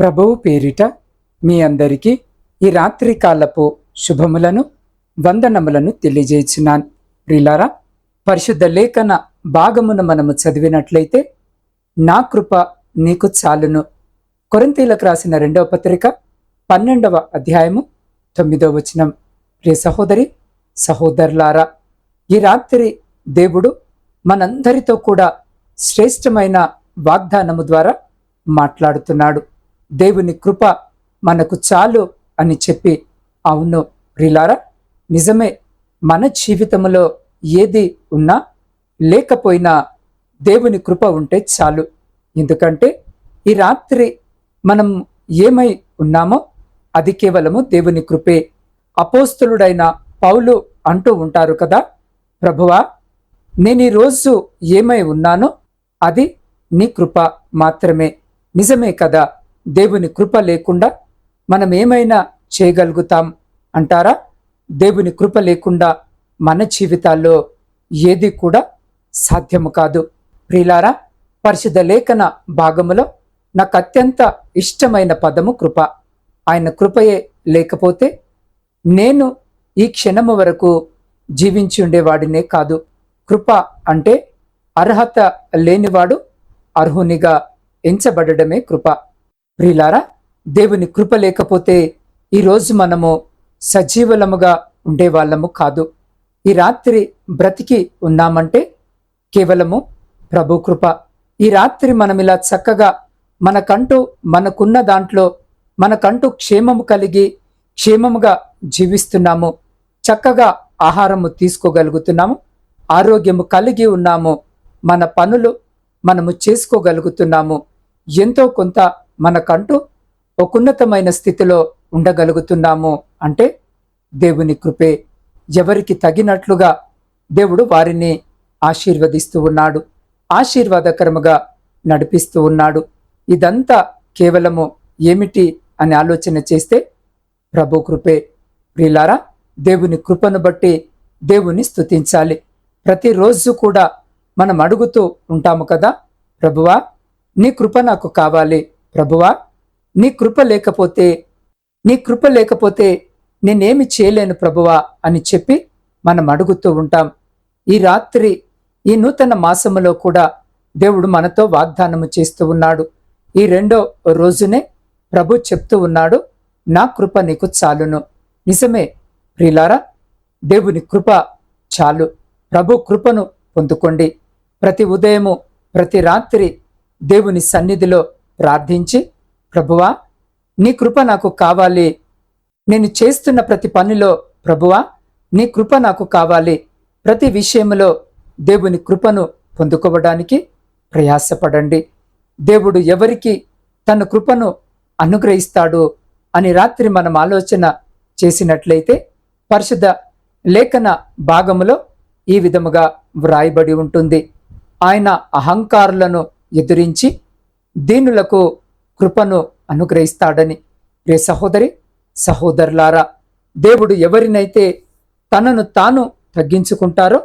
ప్రభువు పేరిట మీ అందరికీ ఈ రాత్రి కాలపు శుభములను వందనములను తెలియజేస్తున్నాను ప్రిలారా పరిశుద్ధ లేఖన భాగమును మనము చదివినట్లయితే నా కృప నీకు చాలును. కొరంతీలకు రాసిన రెండవ పత్రిక పన్నెండవ అధ్యాయము తొమ్మిదవ వచనం. ప్రియ సహోదరి సహోదరులారా ఈ రాత్రి దేవుడు మనందరితో కూడా శ్రేష్టమైన వాగ్దానము ద్వారా మాట్లాడుతున్నాడు. దేవుని కృప మనకు చాలు అని చెప్పి అవును ప్రిలారా నిజమే మన జీవితంలో ఏది ఉన్నా లేకపోయినా దేవుని కృప ఉంటే చాలు. ఎందుకంటే ఈ రాత్రి మనం ఏమై ఉన్నామో అది కేవలము దేవుని కృపే. అపోస్తులుడైన పౌలు అంటూ ఉంటారు కదా ప్రభువా నేను ఈ రోజు ఏమై ఉన్నానో అది నీ కృప మాత్రమే. నిజమే కదా దేవుని కృప లేకుండా మనం ఏమైనా చేయగలుగుతాం అంటారా? దేవుని కృప లేకుండా మన జీవితాల్లో ఏది కూడా సాధ్యము కాదు. ప్రిలారా పరిశుద్ధ లేఖన భాగములో నాకు అత్యంత ఇష్టమైన పదము కృప. ఆయన కృపయే లేకపోతే నేను ఈ క్షణము వరకు జీవించి ఉండేవాడినే కాదు. కృప అంటే అర్హత లేనివాడు అర్హునిగా ఎంచబడడమే కృప. ప్రియులారా దేవుని కృప లేకపోతే ఈరోజు మనము సజీవలముగా ఉండేవాళ్ళము కాదు. ఈ రాత్రి బ్రతికి ఉన్నామంటే కేవలము ప్రభు కృప. ఈ రాత్రి మనం ఇలా చక్కగా మనకంటూ మనకున్న దాంట్లో మనకంటూ క్షేమము కలిగి క్షేమముగా జీవిస్తున్నాము. చక్కగా ఆహారము తీసుకోగలుగుతున్నాము. ఆరోగ్యము కలిగి ఉన్నాము. మన పనులు మనము చేసుకోగలుగుతున్నాము. ఎంతో కొంత మనకంటూ ఒక ఉన్నతమైన స్థితిలో ఉండగలుగుతున్నాము అంటే దేవుని కృపే. ఎవరికి తగినట్లుగా దేవుడు వారిని ఆశీర్వదిస్తూ ఉన్నాడు ఆశీర్వాదకరముగా నడిపిస్తూ ఉన్నాడు. ఇదంతా కేవలము ఏమిటి అని ఆలోచన చేస్తే ప్రభు కృపే. ప్రిలారా దేవుని కృపను బట్టి దేవుని స్థుతించాలి ప్రతిరోజు కూడా మనం అడుగుతూ ఉంటాము కదా ప్రభువా నీ కృప నాకు కావాలి. ప్రభువా నీ కృప లేకపోతే నీ కృప లేకపోతే నేనేమి చేయలేను ప్రభువా అని చెప్పి మనం అడుగుతూ ఉంటాం. ఈ రాత్రి ఈ నూతన మాసములో కూడా దేవుడు మనతో వాగ్దానము చేస్తూ ఉన్నాడు. ఈ రెండో రోజునే ప్రభు చెప్తూ ఉన్నాడు నా కృప నీకు చాలును. నిజమే ప్రిలారా దేవుని కృప చాలు. ప్రభు కృపను పొందుకోండి. ప్రతి ఉదయము ప్రతి రాత్రి దేవుని సన్నిధిలో ప్రార్థించి ప్రభువా నీ కృప నాకు కావాలి. నేను చేస్తున్న ప్రతి పనిలో ప్రభువా నీ కృప నాకు కావాలి. ప్రతి విషయంలో దేవుని కృపను పొందుకోవడానికి ప్రయాసపడండి. దేవుడు ఎవరికి తన కృపను అనుగ్రహిస్తాడు అని రాత్రి మనం ఆలోచన చేసినట్లయితే పరిశుద్ధ లేఖన భాగములో ఈ విధముగా వ్రాయబడి ఉంటుంది. ఆయన అహంకారులను ఎదురించి దీనులకు కృపను అనుగ్రహిస్తాడని? రే సహోదరి సహోదరులారా దేవుడు ఎవరినైతే తనను తాను తగ్గించుకుంటారో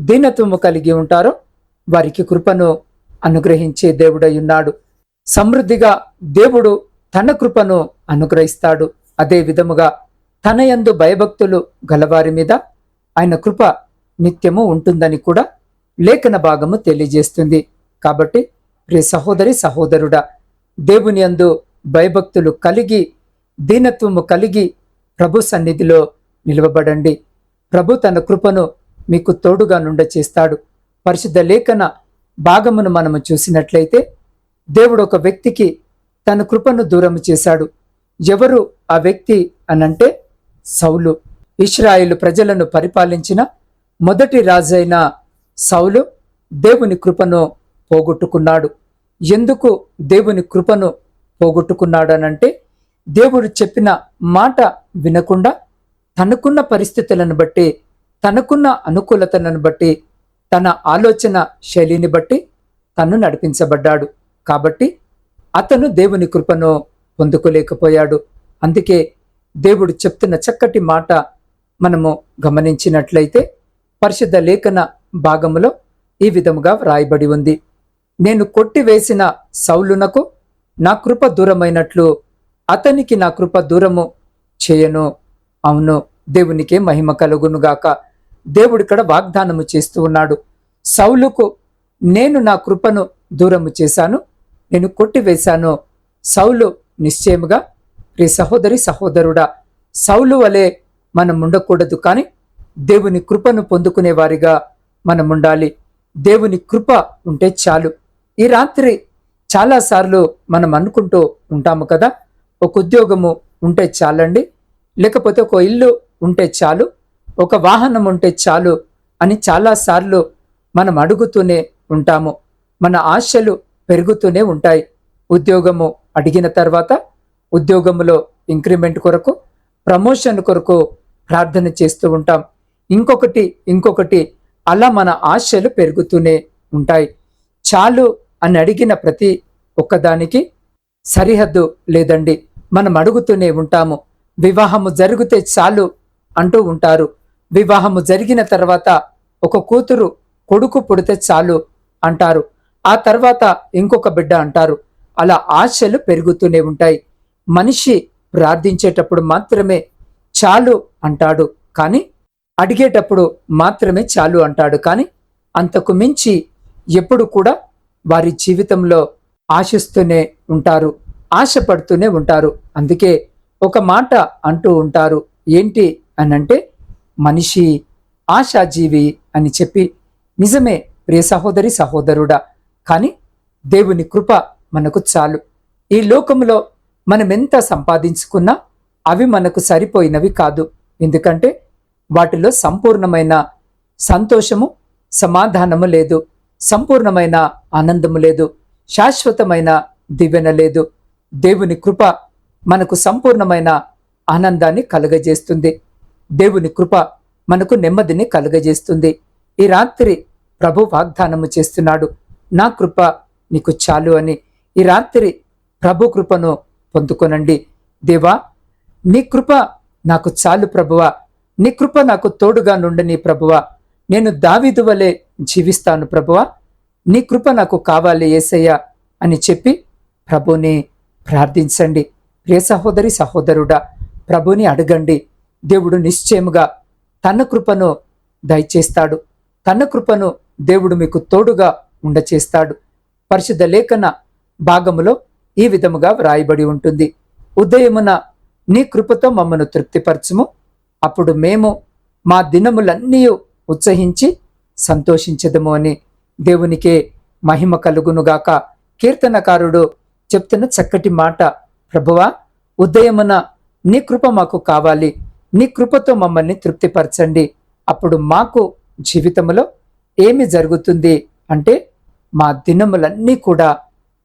దీనత్వము కలిగి ఉంటారో వారికి కృపను అనుగ్రహించే దేవుడై ఉన్నాడు సమృద్ధిగా దేవుడు తన కృపను అనుగ్రహిస్తాడు. అదే విధముగా తన యందు భయభక్తులు గలవారి మీద ఆయన కృప నిత్యము ఉంటుందని కూడా లేఖన భాగము తెలియజేస్తుంది. కాబట్టి ప్రియ సహోదరి సహోదరుడా దేవుని అందు భయభక్తులు కలిగి దీనత్వము కలిగి ప్రభు సన్నిధిలో నిలవబడండి. ప్రభు తన కృపను మీకు తోడుగా నుండ చేస్తాడు. పరిశుద్ధ లేఖన భాగమును మనము చూసినట్లయితే దేవుడు ఒక వ్యక్తికి తన కృపను దూరం చేశాడు. ఎవరు ఆ వ్యక్తి అనంటే సౌలు. ఇస్రాయేలు ప్రజలను పరిపాలించిన మొదటి రాజైన సౌలు దేవుని కృపను పోగొట్టుకున్నాడు. ఎందుకు దేవుని కృపను పోగొట్టుకున్నాడనంటే దేవుడు చెప్పిన మాట వినకుండా తనకున్న పరిస్థితులను బట్టి తనకున్న అనుకూలతలను బట్టి తన ఆలోచన శైలిని బట్టి తను నడిపించబడ్డాడు. కాబట్టి అతను దేవుని కృపను పొందుకోలేకపోయాడు. అందుకే దేవుడు చెప్తున్న చక్కటి మాట మనము గమనించినట్లయితే పరిశుద్ధ లేఖన భాగములో ఈ విధముగా వ్రాయబడి ఉంది. నేను కొట్టివేసిన సౌలునకు నా కృప దూరమైనట్లు అతనికి నా కృప దూరము చేయను. అవును దేవునికే మహిమ కలుగునుగాక. దేవుడు ఇక్కడ వాగ్దానము చేస్తూ ఉన్నాడు. సౌలుకు నేను నా కృపను దూరము చేశాను నేను కొట్టివేశాను. సౌలు నిశ్చయముగా ప్రియ సహోదరి సహోదరుడా సౌలు వలె మనం ఉండకూడదు కానీ దేవుని కృపను పొందుకునే వారిగా మనం ఉండాలి దేవుని కృప ఉంటే చాలు. ఈ రాత్రి చాలాసార్లు మనం అనుకుంటూ ఉంటాము కదా ఒక ఉద్యోగము ఉంటే చాలండి లేకపోతే ఒక ఇల్లు ఉంటే చాలు ఒక వాహనం ఉంటే చాలు అని చాలాసార్లు మనం అడుగుతూనే ఉంటాము. మన ఆశలు పెరుగుతూనే ఉంటాయి. ఉద్యోగము అడిగిన తర్వాత ఉద్యోగములో ఇంక్రిమెంట్ కొరకు ప్రమోషన్ కొరకు ప్రార్థన చేస్తూ ఉంటాం. ఇంకొకటి ఇంకొకటి అలా మన ఆశలు పెరుగుతూనే ఉంటాయి. చాలు అని అడిగిన ప్రతి ఒక్కదానికి సరిహద్దు లేదండి. మనం అడుగుతూనే ఉంటాము వివాహము జరిగితే చాలు అంటూ ఉంటారు. వివాహము జరిగిన తర్వాత ఒక కూతురు కొడుకు పుడితే చాలు అంటారు. ఆ తర్వాత ఇంకొక బిడ్డ అంటారు. అలా ఆశలు పెరుగుతూనే ఉంటాయి. మనిషి ప్రార్థించేటప్పుడు మాత్రమే చాలు అంటాడు. కానీ అడిగేటప్పుడు మాత్రమే చాలు అంటాడు. కానీ అంతకు మించి ఎప్పుడు కూడా వారి జీవితంలో ఆశిస్తూనే ఉంటారు ఆశపడుతూనే ఉంటారు. అందుకే ఒక మాట అంటూ ఉంటారు ఏంటి అని అంటే మనిషి ఆశాజీవి అని చెప్పి నిజమే ప్రియ సహోదరి సహోదరుడా కానీ దేవుని కృప మనకు చాలు. ఈ లోకంలో మనం ఎంత సంపాదించుకున్నా అవి మనకు సరిపోయినవి కాదు. ఎందుకంటే వాటిలో సంపూర్ణమైన సంతోషము సమాధానము లేదు. సంపూర్ణమైన ఆనందము లేదు శాశ్వతమైన దివ్యన లేదు. దేవుని కృప మనకు సంపూర్ణమైన ఆనందాన్ని కలుగజేస్తుంది. దేవుని కృప మనకు నెమ్మదిని కలుగజేస్తుంది. ఈ రాత్రి ప్రభు వాగ్దానము చేస్తున్నాడు నా కృప నీకు చాలు అని. ఈ రాత్రి ప్రభు కృపను పొందుకొనండి. దేవా నీ కృప నాకు చాలు ప్రభువా. నీ కృప నాకు తోడుగా నుండని ప్రభువా. నేను దావిదు వలే జీవిస్తాను ప్రభువా. నీ కృప నాకు కావాలి ఏసయ్య అని చెప్పి ప్రభుని ప్రార్థించండి. ప్రియ సహోదరి సహోదరుడా ప్రభుని అడగండి. దేవుడు నిశ్చయముగా తన కృపను దయచేస్తాడు. తన కృపను దేవుడు మీకు తోడుగా ఉండచేస్తాడు. పరిశుద్ధ లేఖన భాగములో ఈ విధముగా వ్రాయబడి ఉంటుంది. ఉదయమున నీ కృపతో మమ్మను తృప్తిపరచుము. అప్పుడు మేము మా దినములన్నీ ఉత్సహించి సంతోషించదము అని దేవునికే మహిమ కలుగునుగాక. కీర్తనకారుడు చెప్తున్న చక్కటి మాట ప్రభువా ఉదయమున నీ కృప మాకు కావాలి. నీ కృపతో మమ్మల్ని తృప్తిపరచండి. అప్పుడు మాకు జీవితంలో ఏమి జరుగుతుంది అంటే మా దినములన్నీ కూడా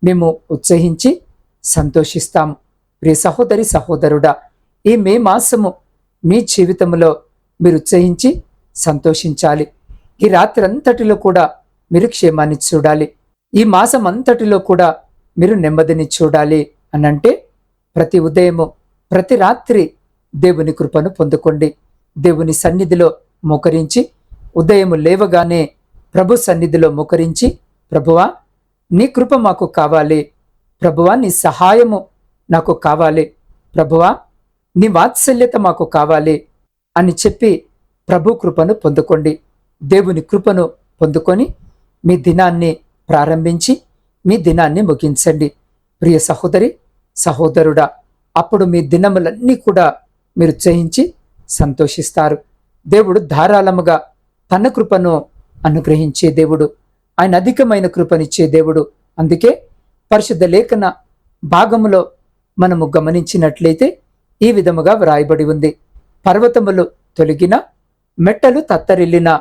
మేము ఉత్సహించి సంతోషిస్తాము ప్రియ సహోదరి సహోదరుడా ఈ మే మాసము మీ జీవితంలో మీరు ఉత్సహించి సంతోషించాలి. ఈ రాత్రి అంతటిలో కూడా మీరు క్షేమాన్ని చూడాలి. ఈ మాసం అంతటిలో కూడా మీరు నెమ్మదిని చూడాలి అనంటే ప్రతి ఉదయము ప్రతి రాత్రి దేవుని కృపను పొందుకోండి. దేవుని సన్నిధిలో మోకరించి ఉదయము లేవగానే ప్రభు సన్నిధిలో మోకరించి ప్రభువా నీ కృప మాకు కావాలి. ప్రభువా నీ సహాయము నాకు కావాలి. ప్రభువా నీ వాత్సల్యత మాకు కావాలి అని చెప్పి ప్రభు కృపను పొందుకోండి. దేవుని కృపను పొందుకొని మీ దినాన్ని ప్రారంభించి మీ దినాన్ని ముగించండి. ప్రియ సహోదరి సహోదరుడా అప్పుడు మీ దినములన్నీ కూడా మీరు చేయించి సంతోషిస్తారు. దేవుడు ధారాళముగా తన కృపను అనుగ్రహించే దేవుడు. ఆయన అధికమైన కృపనిచ్చే దేవుడు. అందుకే పరిశుద్ధ లేఖన భాగములో మనము గమనించినట్లయితే ఈ విధముగా వ్రాయబడి ఉంది. పర్వతములు తొలగిన మెట్టలు తత్తరిల్లిన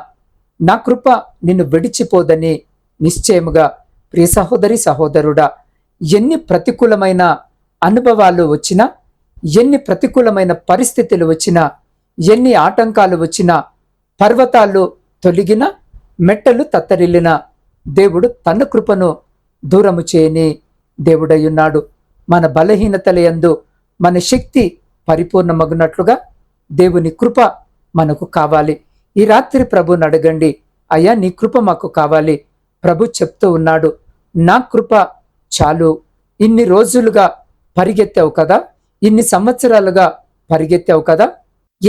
నా కృప నిన్ను విడిచిపోదని నిశ్చయముగా ప్రియ సహోదరి సహోదరుడా ఎన్ని ప్రతికూలమైన అనుభవాలు వచ్చినా ఎన్ని ప్రతికూలమైన పరిస్థితులు వచ్చినా ఎన్ని ఆటంకాలు వచ్చినా పర్వతాలు తొలగిన మెట్టలు తత్తరిల్లిన దేవుడు తన కృపను దూరము చేయని దేవుడయ్యున్నాడు. మన బలహీనతల యందు మన శక్తి పరిపూర్ణమగునట్లుగా దేవుని కృప మనకు కావాలి. ఈ రాత్రి ప్రభుని అడగండి అయ్యా నీ కృప మాకు కావాలి. ప్రభు చెప్తూ ఉన్నాడు నా కృప చాలు. ఇన్ని రోజులుగా పరిగెత్తావు కదా? ఇన్ని సంవత్సరాలుగా పరిగెత్తావు కదా?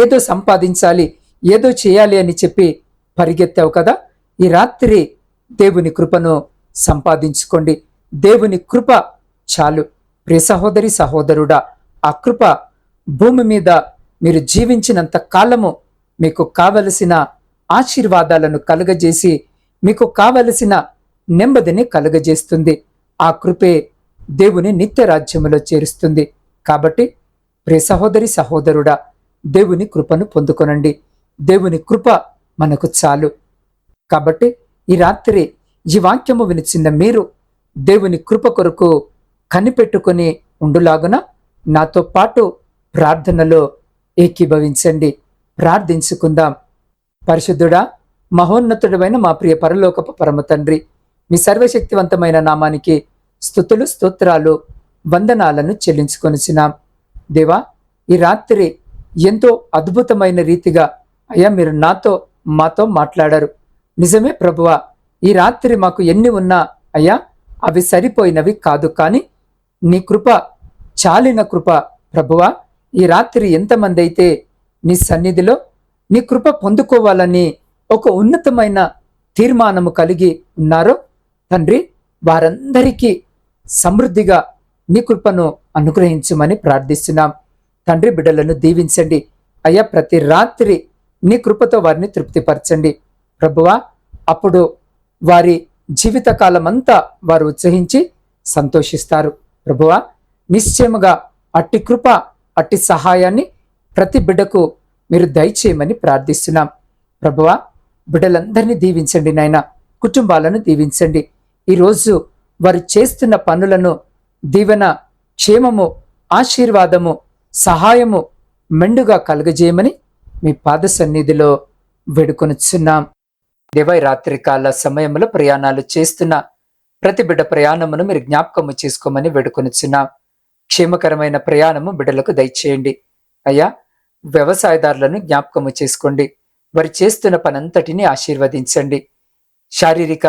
ఏదో సంపాదించాలి ఏదో చేయాలి అని చెప్పి పరిగెత్తావు కదా? ఈ రాత్రి దేవుని కృపను సంపాదించుకోండి. దేవుని కృప చాలు. ప్రియ సహోదరి సహోదరుడా ఆ కృప భూమి మీద మీరు జీవించినంత కాలము మీకు కావలసిన ఆశీర్వాదాలను కలుగజేసి మీకు కావలసిన నెమ్మదిని కలుగజేస్తుంది. ఆ కృపే దేవుని నిత్య రాజ్యములో చేరుస్తుంది. కాబట్టి ప్రియ సహోదరి సహోదరుడా దేవుని కృపను పొందుకొనండి. దేవుని కృప మనకు చాలు. కాబట్టి ఈ రాత్రి ఈ వాక్యము వినిచిన మీరు దేవుని కృప కొరకు కనిపెట్టుకొని ఉండులాగున నాతో పాటు ప్రార్థనలో ఏకీభవించండి. ప్రార్థించుకుందాం. పరిశుద్ధుడా మహోన్నతుడమైన మా ప్రియ పరలోకపు పరమ తండ్రి మీ సర్వశక్తివంతమైన నామానికి స్థుతులు స్తోత్రాలు వందనాలను చెల్లించుకొనిచ్చినాం దేవా ఈ రాత్రి ఎంతో అద్భుతమైన రీతిగా అయ్యా మీరు నాతో మాతో మాట్లాడారు. నిజమే ప్రభువ ఈ రాత్రి మాకు ఎన్ని ఉన్నా అయ్యా అవి సరిపోయినవి కాదు కానీ నీ కృప చాలిన కృప ప్రభువ ఈ రాత్రి ఎంతమంది అయితే నీ సన్నిధిలో నీ కృప పొందుకోవాలని ఒక ఉన్నతమైన తీర్మానము కలిగి ఉన్నారో తండ్రి వారందరికీ సమృద్ధిగా నీ కృపను అనుగ్రహించమని ప్రార్థిస్తున్నాం. తండ్రి బిడ్డలను దీవించండి. అయ్యా ప్రతి రాత్రి నీ కృపతో వారిని తృప్తిపరచండి. ప్రభువా అప్పుడు వారి జీవితకాలమంతా వారు ఉత్సహించి సంతోషిస్తారు. ప్రభువా నిశ్చయముగా అట్టి కృప అట్టి సహాయాన్ని ప్రతి బిడ్డకు మీరు దయచేయమని ప్రార్థిస్తున్నాం. ప్రభువా బిడ్డలందరినీ దీవించండి నాయన కుటుంబాలను దీవించండి. ఈరోజు వారు చేస్తున్న పనులను దీవెన క్షేమము ఆశీర్వాదము సహాయము మెండుగా కలుగజేయమని మీ పాద సన్నిధిలో వేడుకొనుచున్నాం. దేవై రాత్రికాల సమయంలో ప్రయాణాలు చేస్తున్న ప్రతి బిడ్డ ప్రయాణమును మీరు జ్ఞాపకము చేసుకోమని వేడుకొనుచున్నాం. క్షేమకరమైన ప్రయాణము బిడ్డలకు దయచేయండి. అయ్యా వ్యవసాయదారులను జ్ఞాపకము చేసుకోండి. వారు చేస్తున్న పనంతటిని ఆశీర్వదించండి. శారీరక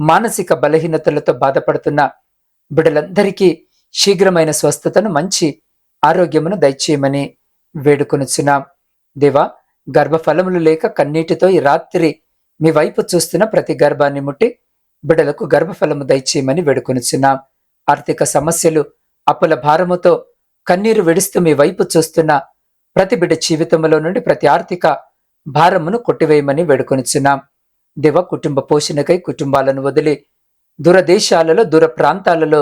మానసిక బలహీనతలతో బాధపడుతున్న బిడలందరికీ శీఘ్రమైన స్వస్థతను మంచి ఆరోగ్యమును దయచేయమని వేడుకొనుచున్నాం. దేవా గర్భఫలములు లేక కన్నీటితో ఈ రాత్రి మీ వైపు చూస్తున్న ప్రతి గర్భాన్ని ముట్టి బిడలకు గర్భఫలము దయచేయమని వేడుకొనుచున్నాం. ఆర్థిక సమస్యలు అప్పుల భారముతో కన్నీరు విడుస్తూ మీ వైపు చూస్తున్న ప్రతి బిడ్డ జీవితంలో నుండి ప్రతి ఆర్థిక భారమును కొట్టివేయమని వేడుకొనిచున్నాం. దేవ కుటుంబ పోషణకై కుటుంబాలను వదిలి దూరదేశాలలో దూర ప్రాంతాలలో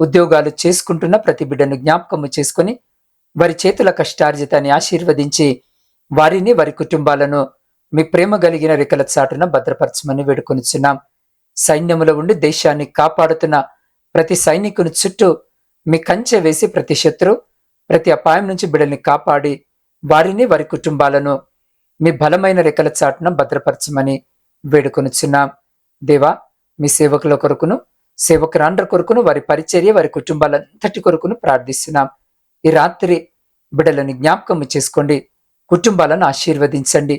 ఉద్యోగాలు చేసుకుంటున్న ప్రతి బిడ్డను జ్ఞాపకము చేసుకొని వారి చేతుల కష్టార్జితాన్ని ఆశీర్వదించి వారిని వారి కుటుంబాలను మీ ప్రేమ కలిగిన రెక్కల చాటున భద్రపరచమని వేడుకొనిచున్నాం. సైన్యములో ఉండి దేశాన్ని కాపాడుతున్న ప్రతి సైనికుని చుట్టూ మీ కంచె వేసి ప్రతి శత్రు ప్రతి అపాయం నుంచి బిడ్డల్ని కాపాడి వారిని వారి కుటుంబాలను మీ బలమైన రెక్కల చాటున భద్రపరచమని వేడుకొనిచున్నాం. దేవా మీ సేవకుల కొరకును సేవకురాండ్ర కొరకును వారి పరిచర్య వారి కుటుంబాలంతటి కొరకును ప్రార్థిస్తున్నాం. ఈ రాత్రి బిడ్డలను జ్ఞాపకం చేసుకోండి. కుటుంబాలను ఆశీర్వదించండి.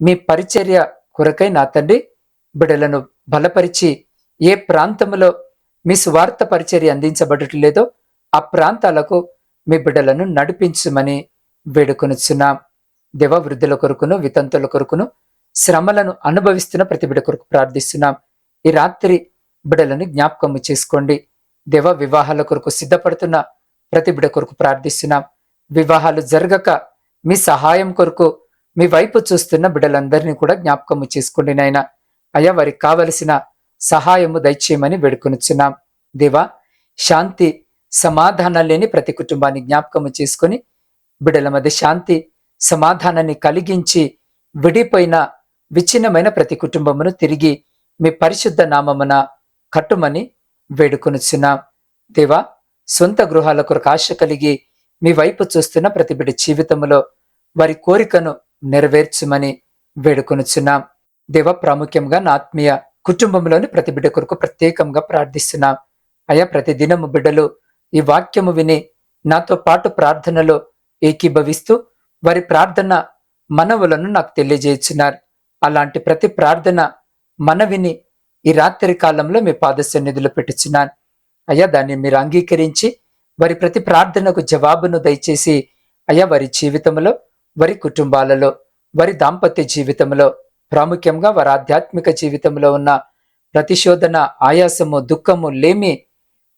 మీ పరిచర్య కొరకై నా తండ్రి బిడ్డలను బలపరిచి ఏ ప్రాంతంలో మీ స్వార్థ పరిచర్య అందించబడటం లేదో ఆ ప్రాంతాలకు మీ బిడ్డలను నడిపించమని వేడుకొనిచున్నాం. దేవ వృద్ధుల కొరకును వితంతుల కొరకును శ్రమలను అనుభవిస్తున్న ప్రతి బిడ్డ కొరకు ప్రార్థిస్తున్నాం. ఈ రాత్రి బిడ్డలను జ్ఞాపకము చేసుకోండి. దేవ వివాహాల కొరకు సిద్ధపడుతున్న ప్రతి బిడ్డ కొరకు ప్రార్థిస్తున్నాం. వివాహాలు జరగక మీ సహాయం కొరకు మీ వైపు చూస్తున్న బిడ్డలందరినీ కూడా జ్ఞాపకము చేసుకోండి నాయన. అయ్యా వారికి కావలసిన సహాయము దయచేయమని వేడుకొనుచున్నాం. దేవా శాంతి సమాధానం లేని ప్రతి కుటుంబాన్ని జ్ఞాపకము చేసుకొని బిడ్డల మధ్య శాంతి సమాధానాన్ని కలిగించి విడిపోయిన విచ్ఛిన్నమైన ప్రతి కుటుంబమును తిరిగి మీ పరిశుద్ధ నామమున కట్టుమని వేడుకొనుచున్నాం. దేవా సొంత గృహాల కొరకు ఆశ కలిగి మీ వైపు చూస్తున్న ప్రతి బిడ్డ జీవితంలో వారి కోరికను నెరవేర్చమని వేడుకొనుచున్నాం. దేవ ప్రాముఖ్యంగా నా ఆత్మీయ కుటుంబంలోని ప్రతి బిడ్డ కొరకు ప్రత్యేకంగా ప్రార్థిస్తున్నాం. అయా ప్రతి దినము బిడ్డలు ఈ వాక్యము విని నాతో పాటు ప్రార్థనలో ఏకీభవిస్తూ వారి ప్రార్థన మనవులను నాకు తెలియజేస్తున్నారు అలాంటి ప్రతి ప్రార్థన మనవిని ఈ రాత్రి కాలంలో మీ పాద సన్నిధిలో పెట్టుచున్నాను. అయ్యా దాన్ని మీరు అంగీకరించి వారి ప్రతి ప్రార్థనకు జవాబును దయచేసి అయ్యా వారి జీవితంలో వారి కుటుంబాలలో వారి దాంపత్య జీవితంలో ప్రాముఖ్యంగా వారి ఆధ్యాత్మిక జీవితంలో ఉన్న ప్రతిశోధన ఆయాసము దుఃఖము లేమి